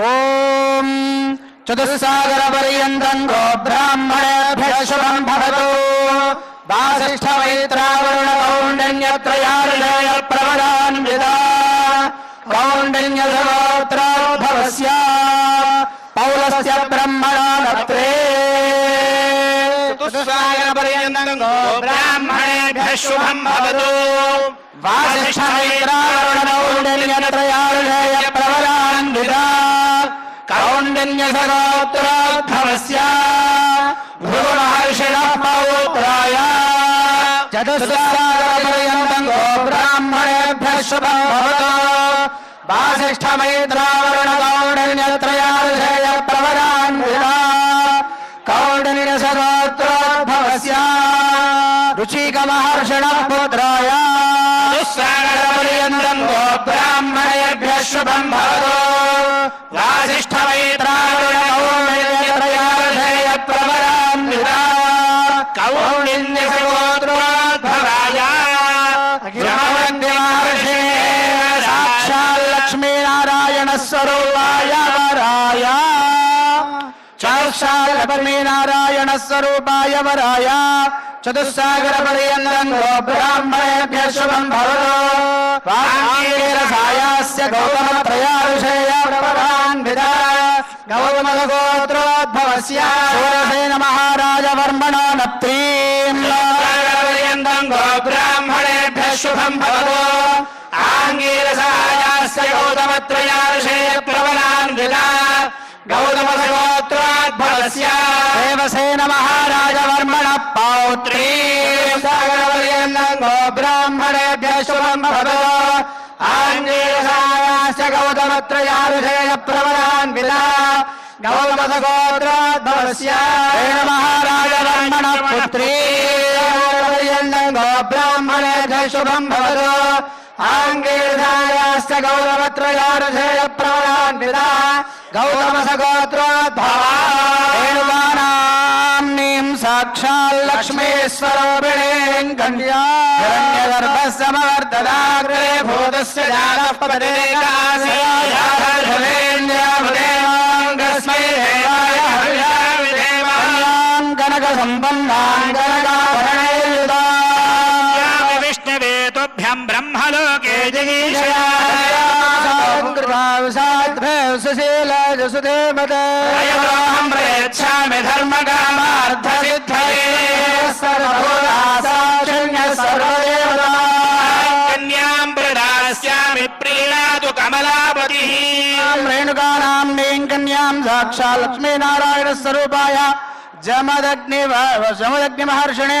ఓం చతుస్సాగర పర్యంతం గో బ్రాహ్మణేభ్య శుభం భవతు వాసిష్ఠ మైత్రావరుణ కౌండన్యత్రయారుణయ ప్రవరాన్విదా కౌండన్య సగోత్రోద్భవస్య పౌలస్య బ్రహ్మణా నత్రే చతుస్సాగర పర్యంతం గో బ్రాహ్మణేభ్య శుభం हिरण्यसरोत्राद्धवस्य भ्रूणहर्षिणः पौत्राय चतुस्सागरपर्यन्तम् गोब्राह्मणेभ्यः शुभं भवतु। वासिष्ठमैत्रावरणकौण्डन्यत्रयादृशेय प्रवरान्विता पुत्राय दुस्सागरपर्यन्तम् गोब्राह्मणेभ्यः शुभं సాక్షాల్ లక్ష్మీనారాయణ స్వరూపాయ వరాయ. చతుస్సాగర పర్యంతం గో బ్రాహ్మణేభ్య శుభం భవతు. వాంగీరసాయాస్య గౌతమ త్రయారుషేయ ప్రవరాన్విత గౌతమ గోత్రోద్భవస్య సూరసేన మహారాజ వర్మణ నత్రీం పర్యంతం గో బ్రాహ్మణేభ్య శుభం భవతు ఆంగీరసాయాస్య గౌతమత్రయార్షేయ ప్రవరాన్విత గౌతమ సగోత్రోద్భవస్య దేవసేన మహారాజ వర్మణ పౌత్రీ సాగరపర్యంతం గో బ్రాహ్మణేభ్య శుభం భవతు ఆంజనేయాస్య గౌతమత్రయారుషేయ ప్రవరాన్విత గౌతమ గౌతమ సగోత్రోద్భవానాం సాక్షాల్ లక్ష్మీశ్వరూపిణీం కన్యా హిరణ్యగర్భసమవర్ధదాగ్రే భూతస్య జానపదే కనక సంపన్నాం కనకాభరణైర్యుతాం वसुदे मदहं प्रयच्छामि धर्मकामार्थसिद्धये सर्वभूतासाक्षण्य सर्वदेवता कन्यां प्रदास्यामि प्रीणातु कमलापतिः। धर्म प्रया कन्यां साक्षा लक्ष्मीनारायणस्वरूपाय जमदग्निमहर्षणे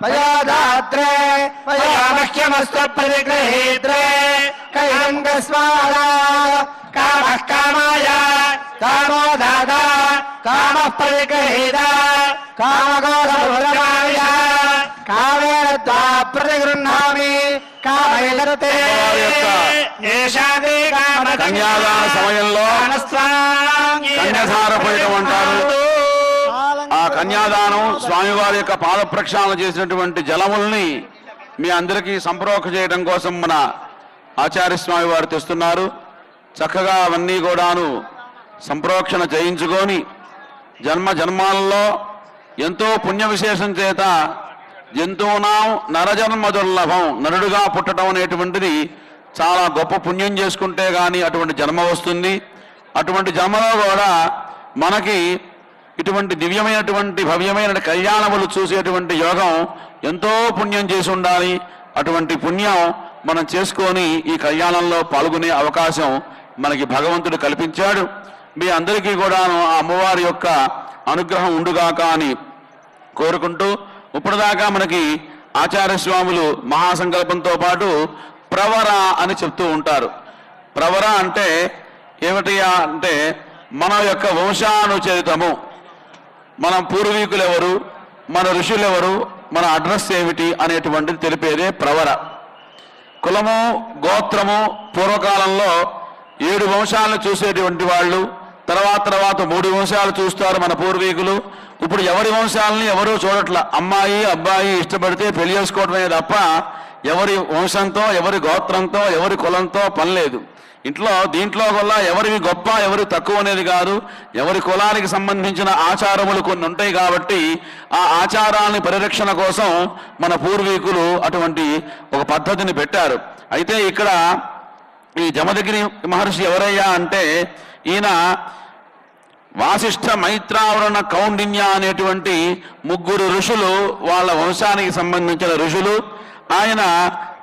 పయోదాత్రే పయామహ్యమస్తు ప్రతిగృహీత్రే కైరంగస్వాదా కామః కామాయ కామో దాదా కామ ప్రతిగృహీత కామగోధర్మకాయ కామేన త్వా ప్రతిగృహ్ణామి కామైలరతే ఏషాది కామ కన్యాదాన సమయంలో కన్యాధార పోయటం అంటారు. ఆ కన్యాదానం స్వామివారి యొక్క పాద ప్రక్షాళన చేసినటువంటి జలముల్ని మీ అందరికీ సంప్రోక్ష చేయడం కోసం మన ఆచార్య స్వామి వారు తెస్తున్నారు. చక్కగా అవన్నీ కూడాను సంప్రోక్షణ చేయించుకొని జన్మ జన్మాలలో ఎంతో పుణ్య విశేషం చేత జంతువునాం నరజన్మ దుర్లభం నరుడుగా పుట్టడం అనేటువంటిది చాలా గొప్ప పుణ్యం చేసుకుంటే కానీ అటువంటి జన్మ వస్తుంది. అటువంటి జన్మలో కూడా మనకి ఇటువంటి దివ్యమైనటువంటి భవ్యమైన కళ్యాణములు చూసేటువంటి యోగం ఎంతో పుణ్యం చేసి ఉండాలి. అటువంటి పుణ్యం మనం చేసుకొని ఈ కళ్యాణంలో పాల్గొనే అవకాశం మనకి భగవంతుడు కల్పించాడు. మీ అందరికీ కూడాను ఆ అమ్మవారి యొక్క అనుగ్రహం ఉండుగాక అని కోరుకుంటూ ఇప్పటిదాకా మనకి ఆచార్య స్వాములు మహాసంకల్పంతో పాటు ప్రవర అని చెప్తూ ఉంటారు. ప్రవర అంటే ఏమిటి అంటే మన యొక్క వంశానుచరితము. మన పూర్వీకులు ఎవరు? మన ఋషులు ఎవరు? మన అడ్రస్ ఏమిటి? అనేటువంటిది తెలిపేదే ప్రవర. కులము గోత్రము పూర్వకాలంలో ఏడు వంశాలను చూసేటువంటి వాళ్ళు తర్వాత తర్వాత మూడు వంశాలు చూస్తారు మన పూర్వీకులు. ఇప్పుడు ఎవరి వంశాలని ఎవరూ చూడట్ల. అమ్మాయి అబ్బాయి ఇష్టపడితే పెళ్ళి చేసుకోవడమే తప్ప ఎవరి వంశంతో ఎవరి గోత్రంతో ఎవరి కులంతో పని లేదు. ఇంట్లో దీంట్లో వల్ల ఎవరివి గొప్ప ఎవరి తక్కువ అనేది కాదు. ఎవరి కులానికి సంబంధించిన ఆచారములు కొన్ని ఉంటాయి కాబట్టి ఆ ఆచారాలని పరిరక్షణ కోసం మన పూర్వీకులు అటువంటి ఒక పద్ధతిని పెట్టారు. అయితే ఇక్కడ ఈ జమదగిరి మహర్షి ఎవరయ్యా అంటే ఈయన వాసిష్ఠ మైత్రావరణ కౌండిన్య అనేటువంటి ముగ్గురు ఋషులు వాళ్ళ వంశానికి సంబంధించిన ఋషులు. ఆయన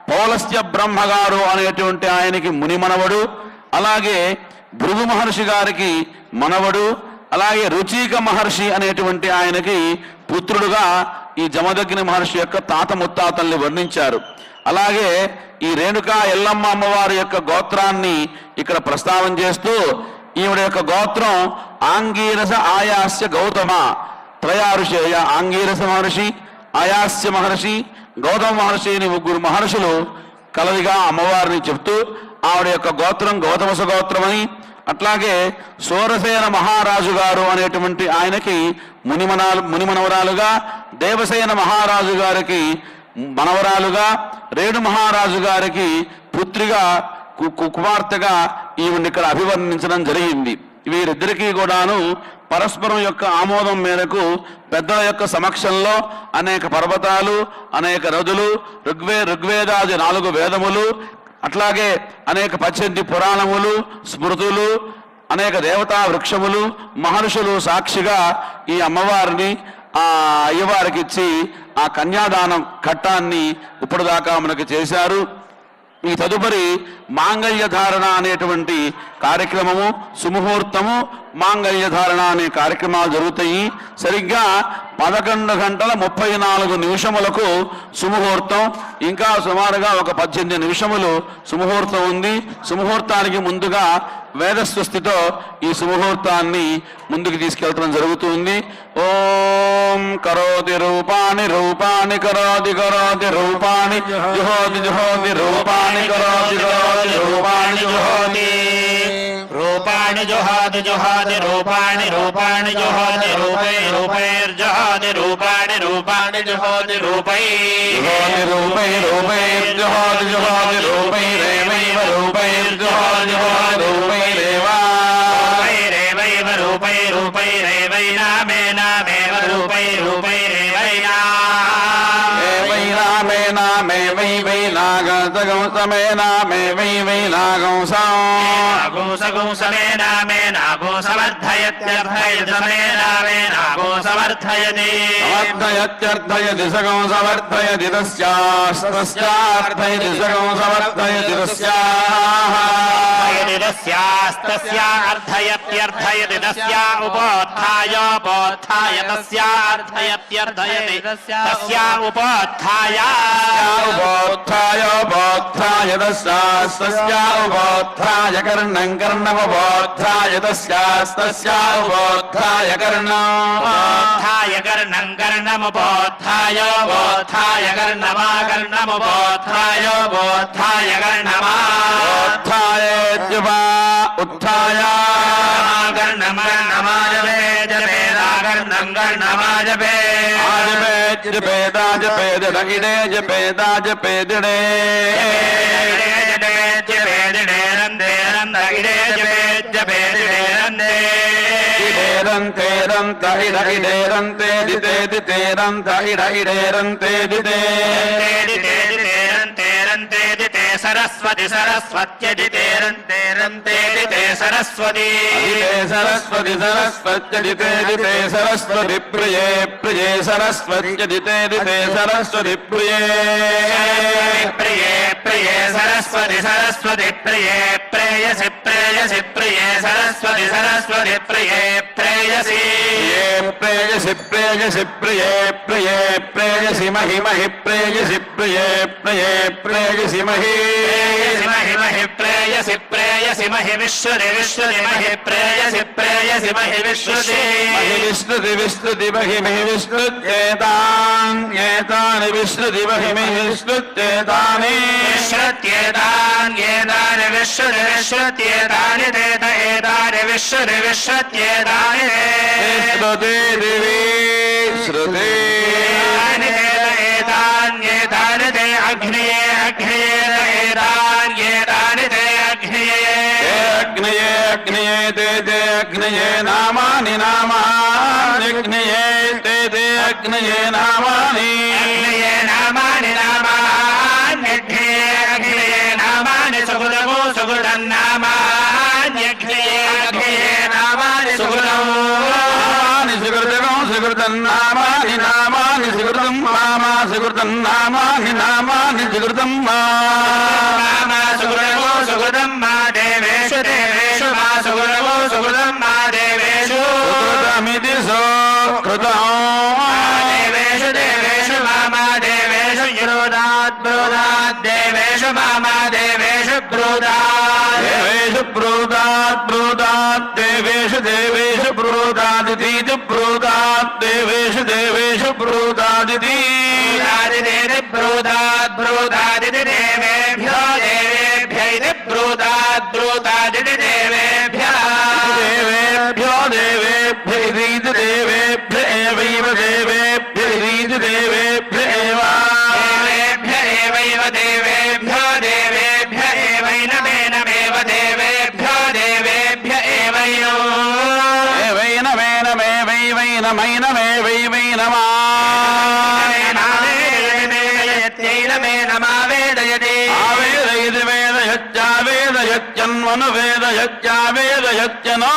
పౌలస్య బ్రహ్మగారు అనేటువంటి ఆయనకి ముని మనవడు అలాగే భృగు మహర్షి గారికి మనవడు అలాగే రుచిక మహర్షి అనేటువంటి ఆయనకి పుత్రుడుగా ఈ జమదగ్ని మహర్షి యొక్క తాత ముత్తాతల్ని వర్ణించారు. అలాగే ఈ రేణుకా ఎల్లమ్మ అమ్మవారి యొక్క గోత్రాన్ని ఇక్కడ ప్రస్తావన చేస్తూ ఈవిడ యొక్క గోత్రం ఆంగీరస ఆయాస్య గౌతమ త్రయారుషేయ ఆంగీరస మహర్షి ఆయాస్య మహర్షి గౌతమ మహర్షి అని ముగ్గురు మహర్షులు కలవిగా అమ్మవారిని చెప్తూ ఆవిడ యొక్క గోత్రం గౌతమస గోత్రమని అట్లాగే సూరసేన మహారాజు గారు అనేటువంటి ఆయనకి మునిమనాలు మునిమనవరాలుగా దేవసేన మహారాజు గారికి మనవరాలుగా రేణు మహారాజు గారికి పుత్రిగా కు- కు- కుమార్తెగా ఈవిడ ఇక్కడ అభివర్ణించడం జరిగింది. వీరిద్దరికీ కూడాను పరస్పరం యొక్క ఆమోదం మేరకు పెద్దల యొక్క సమక్షంలో అనేక పర్వతాలు అనేక నదులు ఋగ్వే ఋగ్వేదాది నాలుగు వేదములు అట్లాగే అనేక పచ్చంటి పురాణములు స్మృతులు అనేక దేవతా వృక్షములు మహర్షులు సాక్షిగా ఈ అమ్మవారిని ఆ అయ్యవారికి ఇచ్చి ఆ కన్యాదానం ఘట్టాన్ని ఇప్పటిదాకా మనకు చేశారు. ఈ తదుపరి మాంగళ్య ధారణ అనేటువంటి కార్యక్రమము సుముహూర్తము మాంగళ్య ధారణ అనే కార్యక్రమాలు జరుగుతాయి. సరిగ్గా పదకొండు గంటల ముప్పై నాలుగు నిమిషములకు సుముహూర్తం. ఇంకా సుమారుగా ఒక పద్దెనిమిది నిమిషములు సుముహూర్తం ఉంది. సుముహూర్తానికి ముందుగా వేదస్వస్తితో ఈ సుముహూర్తాన్ని ముందుకు తీసుకెళ్తడం జరుగుతుంది. ఓం కరోతి రూపాణి రూపాణి కరోతి కరోతి రూపాణి. జుహోతి జుహోతి రూపాణి కరోతి కరోతి రూపాణి జుహోతి. రూపాణి జుహాతి జుహాతి రూపాణి రూపాణి జుహాతి రూపై రూపైర్జుహాతి రూపాణి రూపాణి జుహాతి రూపై జుహోతి రూపై రూపై జుహోతి జుహోతి రూపై రేవైవ రూపై జుహోతి జుహోతి రూపై రేవా రూపైరేవైవ రూపై రూపైరేవైనామేనామేవ రూపై రూపైరేవైనా మే నామే వై వై నాగం సమే నామే వై सगुंसमेनामेनागोसवर्धयत्यर्थयसमेनामेनागोसवर्धयति वर्धयत्यर्थयति सगुंसवर्धयति तस्यास्तस्यार्थयति सगुंसवर्धयति तस्याः तस्या। अर्थयत्यर्थयति तस्या उपोत्थायोप సగం సమర్థయతి తస్యాః తస్యాస్తస్యార్థయత్యర్థయతి తస్యా ఉపోత్థాయోపోత్థాయ తస్యార్థయత్యర్థయతి తస్యా ఉపోత్థాయ ఉపోత్థాయ ఉపోత్థాయ తస్యాస్తస్యా ఉపోత్థాయ కర్ణం కర్ణముపోత్థాయ తస్యాస్తస్యా ఉపోత్థాయ కర్ణం ఉపోత్థాయ కర్ణం కర్ణముపోత్థాయ బోత్థాయ కర్ణమా కర్ణముపోత్థాయ బోత్థాయ కర్ణమా ఉత్థాయేద్యుపా ఉత్థాయ కర్ణమర్ణమాజపే జపేదా కర్ణం కర్ణమాజపే ఆజపేద్యుపేదాజపేదిడ ఇడే జపేదాజపేదిడే జపేదిడే రందే రంద ఇడే జపే జపేదిడే రందే ఇడే ఇడేరంతే దితే రంతేరంతేరంతేదితే సరస్వతి. సరస్వతి సరస్వత్యదితే దితే సరస్వతి ప్రియే ప్రియే సరస్వత్యదితే దితే సరస్వతి ప్రియే. ప్రియే ప్రియే సరస్వతి సరస్వతి ప్రియే ప్రేయసి ప్రేయసి ప్రియే సరస్వతి సరస్వతి ప్రియే ప్రేయసి. ప్రియే ప్రేయసి ప్రేయసి ప్రియే ప్రియే ప్రేయసి మహి మహి ప్రేయసి ప్రియే ప్రియే ప్రేయసి మహి. మహి మహి ప్రేయసి. ప్రేయసి మహి విశ్వది విశ్వది మహి ప్రేయసి ప్రేయసి మహి విశ్వది మహి విశ్రుతి విశ్రుతి మహి మహి విశ్రుత్యేతాన్ ఏతాని విశ్రుతి మహి మహి విశ్రుత్యేతాని విశ్రుత్యేతాన్యేతాని విశ్వది విశ్రుత్యేతాని తేత ఏతాని విశ్వది విశ్రుత్యేతాని విశ్రుతి దివి శృతి ఏతాని తేత ఏతాన్యేతాని తే అగ్నియే అగ్నియే ఏతాన్యేతాని తే అగ్నియే అగ్నయే అగ్నయే తే తే అగ్నయే నామాని నామాని అగ్నయే తే తే అగ్నయే నామాని. అగ్నియే నామాని నామాన్యగ్నియే అగ్నియే నామాని సుగుణము సుగుణన్నామాన్యగ్నియే అగ్నియే నామాని సుగుణము నామాని సుకృతం సుకృతం నామాని నామాని సుకృతం మామా సుకృతం నామాని నామాని సుకృతం మా నామ సుగుణము సుగుణం మా దేవేషు దేవేషు మా సుగుణము సుగుణం మా దేవేషు సుకృతమితి సుకృతం దేవేషు దేవేషు మామా దేవేషు యురోదాత్ బ్రోదాత్ దేవేషు మామా దేవేషు బ్రోదాత్ దేవేషు యత్యైనమే నమా వేదయతే ఆవేదయతి వేదయత్యావేదయత్యన్వను వేదయత్యావేదయత్యనో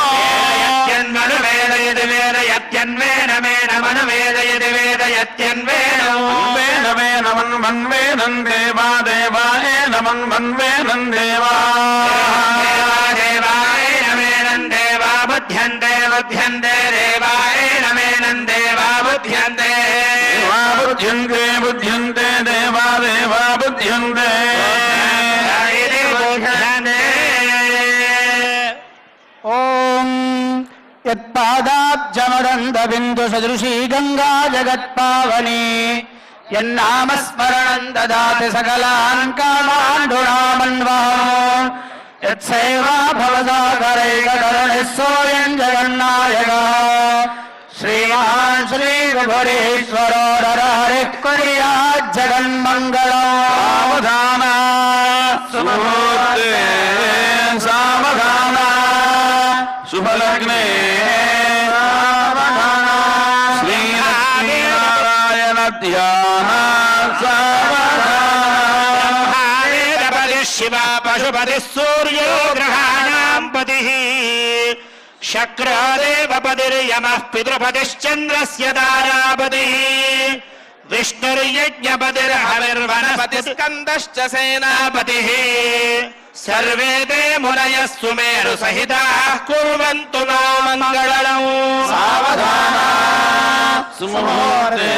యత్యన్మను వేదయతి వేదయత్యన్వేనమే నమను వేదయతి వేదయత్యన్వేనో వేనమేనమన్మన్వేనం దేవా దేవాయేనమన్మన్వేనం దేవా దేవాయనమేనం దేవా బుధ్యంతే దేవాయనమేనం దేవా బుధ్యంతే బుధ్యంతే బుధ్యంతే దేవా దేవా బుధ్యంతే புத்தியுந்தே புத்தியுந்தே தேவா தேவா புத்தியுந்தே ஓம் यत्पादाब्जमदन्द बिन्दुसदृशी गङ्गा जगत्पावनी यन्नामस्मरणम् ददाति सकलान् कामाण्डुरामन्वः यत्सैवा भवसागरैकरणः सोऽयम् जगन्नायकः శ్రీ విభురీశ్వరో నరహరి కుర్యాత్ జగన్మంగళం సావధాన సుముహూర్తే సావధాన శుభలగ్నే శ్రీలక్ష్మీనారాయణ ధ్యాన సావధాన బ్రహ్మాదేవపతి శివ పశుపతి సూర్యో గ్రహాణాం పతి శక్రదేవపతిర్యమ పితృపతిశ్చంద్రస్య తారాపతి విష్ణుర్యజ్ఞపతిర్హవిర్వనపతి స్కందశ్చ సేనాపతి సర్వే తే మునయः సుమేరు సహితాः కుర్వంతు నో మంగళం సావధాన సుముహూర్తే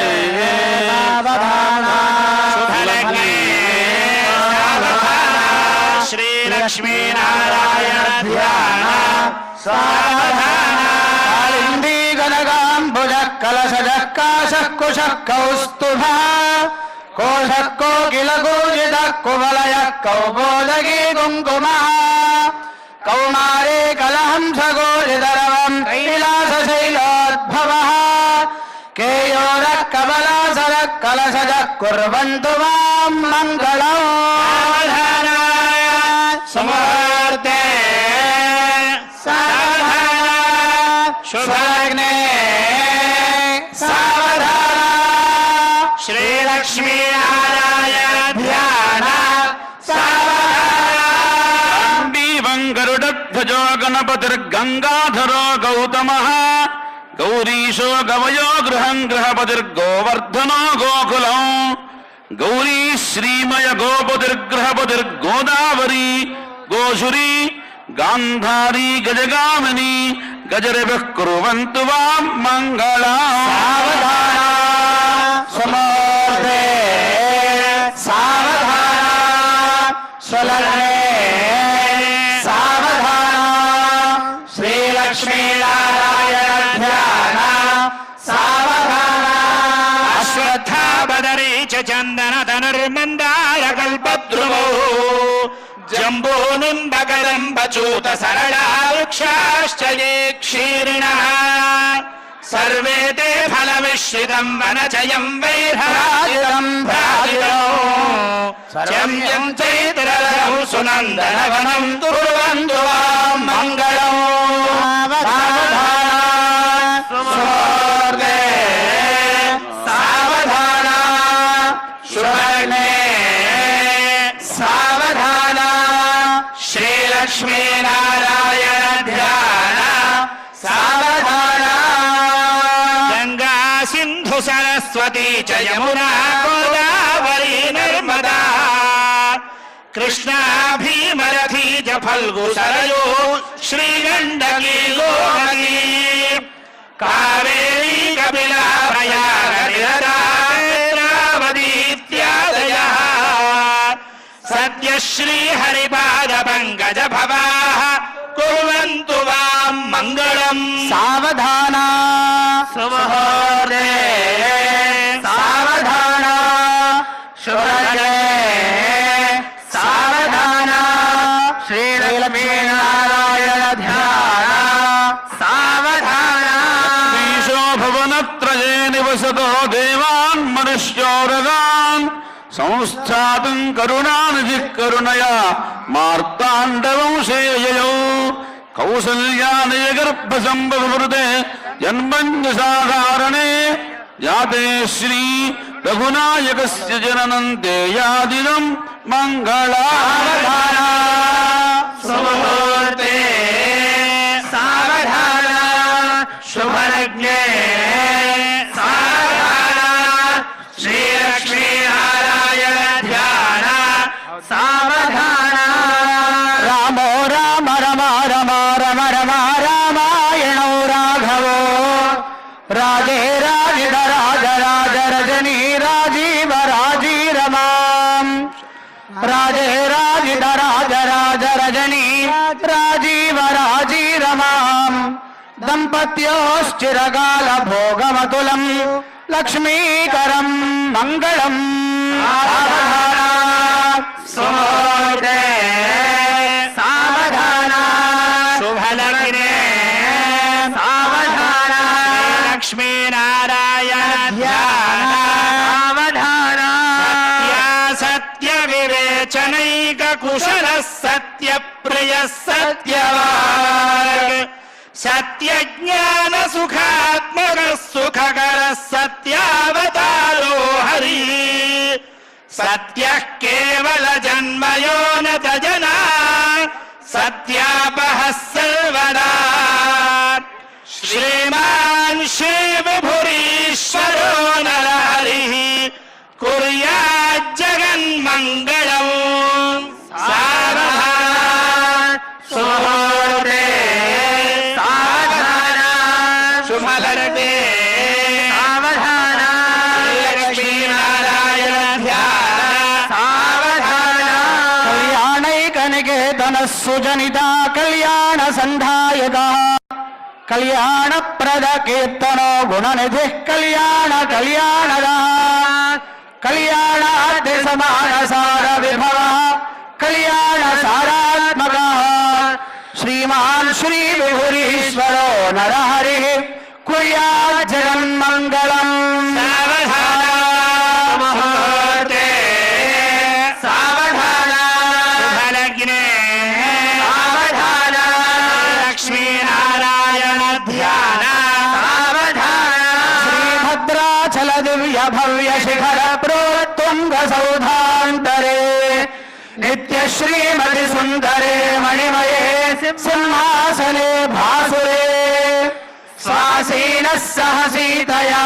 శుభలగ్నే సావధాన శ్రీలక్ష్మీనారాయణ ధ్యాన కాళిందీ గనగాంబుజ కలశజ కాశ కుశ కౌస్తుభ కోశ కోకిల కూజిత కువలయ కౌబోదగీ కుంకుమ కౌమారీ కలహంస గోజితరవం కైలాస శైలోద్భవ शुभाग्ने सावधाना श्रीलक्ष्मीनारायणध्याना सावधाना। गरुडध्वजो गणपतिर्गङ्गाधरो गौतमः गौरीशो गवयो गृह गृहपतिर्गोवर्धन गोकुलम् गौरी श्रीमय गोपतिर्गृहपतिर्गोदावरी, गोसुरी, गान्धारी, गजगामिनी గజరభ కుర్వంతు వాం మంగళం. సమోర్ధే సావధాన స్వలగ్నే సావధాన శ్రీలక్ష్మీనారాయణ ధ్యాన సావధాన అశ్వత్థాబదరీ చందన ధనుర్మందార కల్పద్రుమౌ. జంబో నింబకలంబచూత సరళా వృక్షాశ్చ ఏ క్షీరిణ సర్వే తే ఫలమిశ్రితం వనచయం వైరాజితం చమ్యం చైత్రరథం సునందనవనం కుర్వంతు వాం మంగళం सिन्धु सरस्वती च यमुना गोदावरी नर्मदा। कृष्णा भीमरथी च फल्गु सरयो श्रीगण्डकी गोमती कावेरी कपिला प्रयारदा इत्यादयः सद्यः श्रीहरिपादपङ्कज भवाः कुर्वन्तु वाम् मङ्गलम्। सावधाना। स्वः மனுஷ்யோரகான் சம்ஸ்தாதும் கருணாநிதி கருணையா. மார்த்தாண்டவம் சேயோ கௌசல்யானய கர்ப்ப சம்பவருதே ஜன்மஞ்ச சாதாரணே யாதே ஸ்ரீ ரகுநாயகஸ்ய ஜனனந்தே யாதினம் மங்களா. రాజీరమాం రాజే రాజిత రాజ రాజ రజనీ. రాజీవ రాజీ రమాం. దంపత్యోశ్చిరకాల భోగమతులం. లక్ష్మీకరం మంగళం. సుమూర్తే विजयः सत्यवाक्। सत्यज्ञानसुखात्मकः सुखकरः हरी सत्य केवल केवलजन्मयो न जना सत्या కళ్యాణ ప్రద కీర్తనో గుణనిధి కళ్యాణ కళ్యాణద. కళ్యాణాది సమాన సార విభవ. కళ్యాణ సారాత్మక. శ్రీమాన్ శ్రీ విభురీశ్వరో నరహరి. కుర్యా జగన్మంగళం सह सीतया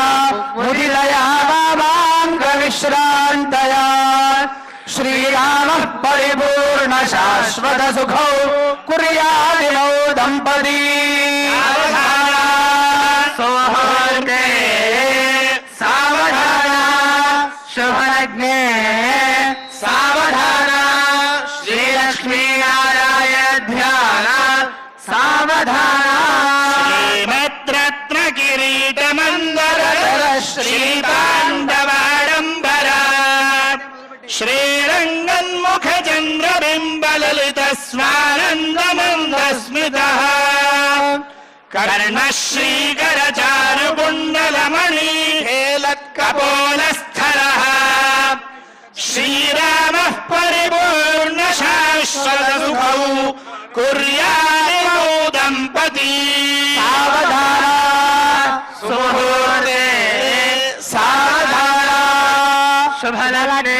श्रीरामः परिपूर्ण शाश्वत सुखौ कुर्यादिनौ दम्पती। स्वानन्दमन्दस्मितः कर्णश्रीकर चारुकुण्डलमणि हेलत्कपोलस्थलः श्रीरामः परिपूर्ण शाश्वत सुखौ कुर्यादिनौ दम्पती सावधान सुमुहूर्ते सावधान शुभलग्ने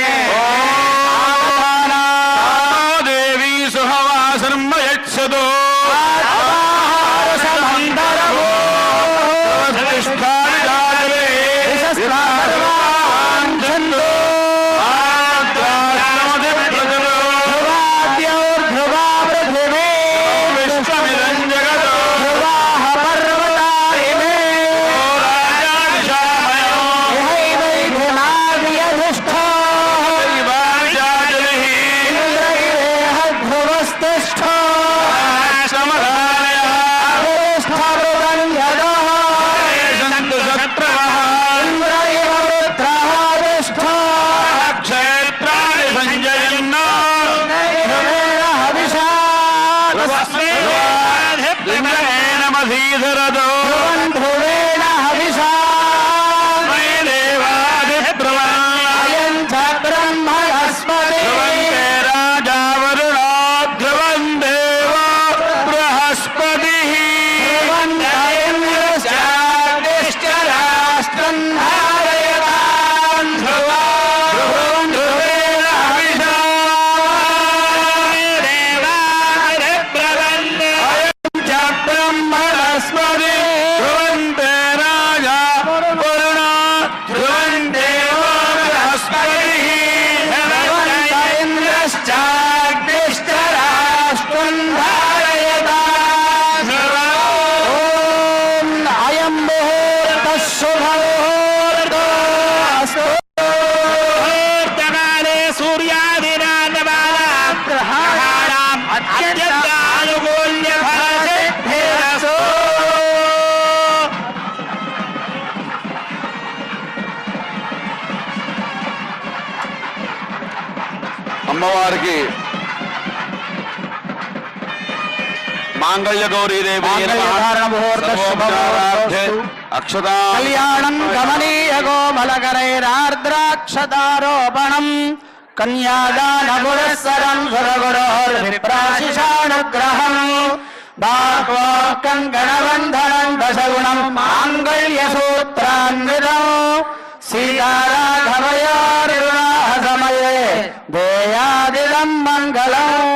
मांगल्यगौरी देवी अक्षता कल्याणं कमनीय गोमलकरैरार्द्राक्षतारोपणम् कन्यादानगुरस्सरं गुण बाह्वाकङ्कणबन्धनं दशगुणं माङ्गल्यसूत्रान्वितौ सीताराघवयोर्विवाहसमये देयादिदं मङ्गलम्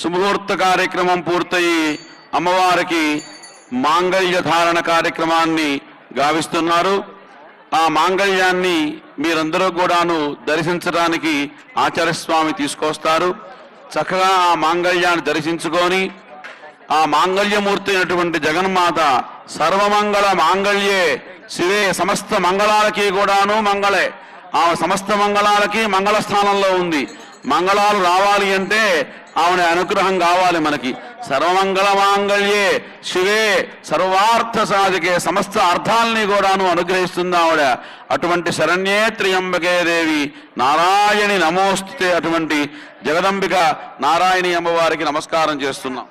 శుభముహూర్త కార్యక్రమం పూర్తయి అమ్మవారికి మాంగళ్య ధారణ కార్యక్రమాన్ని గావిస్తున్నారు. ఆ మాంగళ్యాన్ని మీరందరూ కూడాను దర్శించడానికి ఆచార్యస్వామి తీసుకొస్తారు. చక్కగా ఆ మాంగళ్యాన్ని దర్శించుకొని ఆ మాంగళ్యమూర్తి అయినటువంటి జగన్మాత సర్వమంగళ మాంగళ్యే శివే సమస్త మంగళాలకి కూడాను మంగళే. ఆ సమస్త మంగళాలకి మంగళ స్థానంలో ఉంది. మంగళాలు రావాలి అంటే ఆవిడ అనుగ్రహం కావాలి మనకి. సర్వమంగళ మాంగళ్యే శివే సర్వార్థ సాధికే సమస్త అర్థాలని కూడాను అనుగ్రహిస్తుంది ఆవిడ. అటువంటి శరణ్యే త్రియంబకే దేవి. నారాయణి నమోస్తుతే అటువంటి జగదంబిక నారాయణి అమ్మవారికి నమస్కారం చేస్తున్నాం.